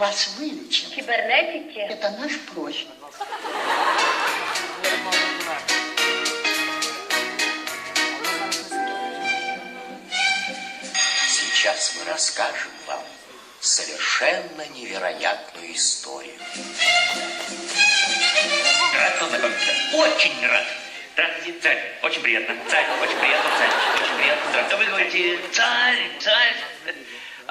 вас вылечим. Кибернетики. Это наш профиль. Сейчас мы расскажем вам совершенно невероятную историю. Рад познакомиться. Очень рад. Здравствуйте, царь. Очень приятно. Царь, очень приятно, царь. Очень приятно. Здравствуйте. Вы говорите, царь, царь.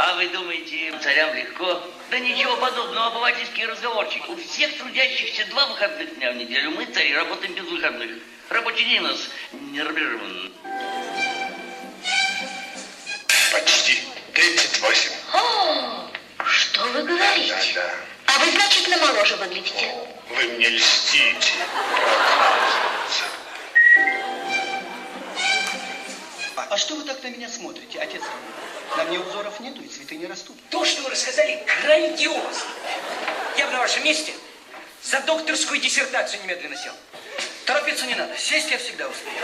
А вы думаете, царям легко? Да ничего подобного, обывательский разговорчик. У всех трудящихся два выходных дня в неделю. Мы, цари, работаем без выходных. Рабочий день у нас нормирован. Почти 38. О, что вы говорите? Да, да. А вы значительно моложе выглядите. Вы мне льстите. А что вы так на меня смотрите, отец? На мне узоров нету и цветы не растут. То, что вы рассказали, грандиозно. Я бы на вашем месте за докторскую диссертацию немедленно сел. Торопиться не надо. Сесть я всегда успею.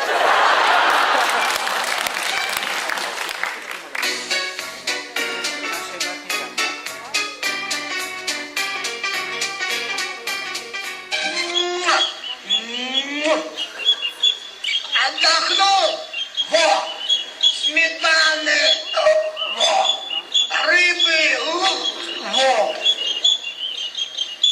Отдохнул! Во! Сметаны! Во! Рыбы! Во!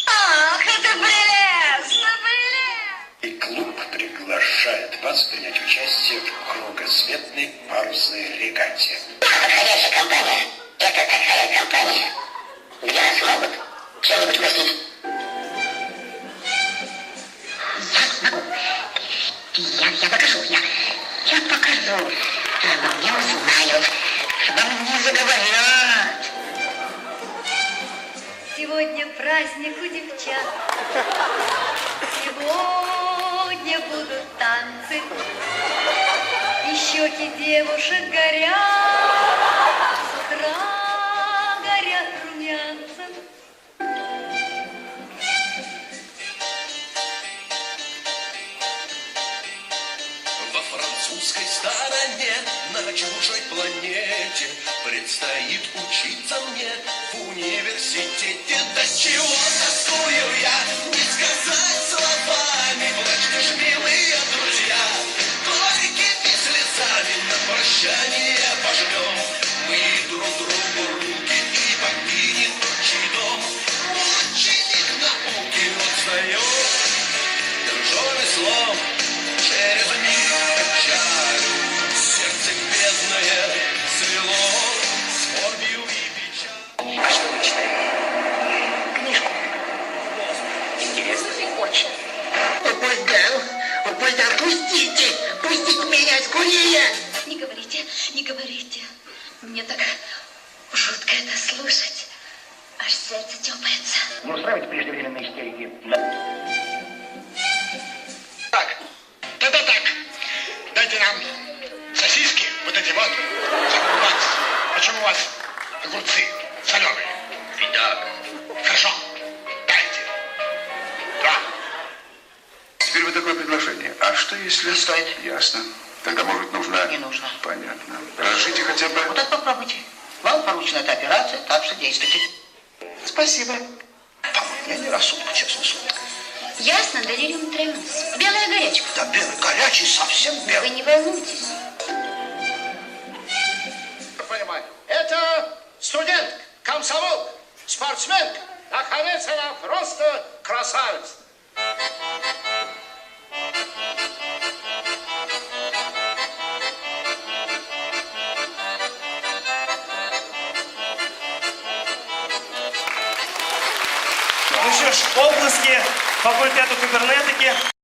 Ах, это прелестно, прелестно. И клуб приглашает вас принять участие в кругосветной парусной регате. Подходящая компания. Это такая компания, где нас могут чем-нибудь угостить. Заговорят. Сегодня праздник у девчат. Сегодня будут танцы. И щеки девушек горят. С утра горят румянцем. Предстоит учиться мне в университете. До чего тоскую Мне так жутко это слушать. Аж сердце тепается. Не устраивайте преждевременные истерики. Так, да-да так. Дайте нам сосиски, вот эти вот. Вас, почему у вас огурцы соленые? Видак, Хорошо, дайте. Два. Теперь вот такое предложение. А что если... Не стоит. Ясно. Тогда, может, нужно... Не нужно. Понятно. Разжите хотя бы... Вот это попробуйте. Вам поручена эта операция, так что действуйте. Спасибо. По-моему, я не рассудку, честно слово. Ясно, делириум тременс. Белая горячка. Да белый, горячий, совсем Вы белый. не волнуйтесь. Понимаю. Это студент, комсомол, спортсменка. Наконец, она просто красавица. Що ж, обласки факультету кібернетики.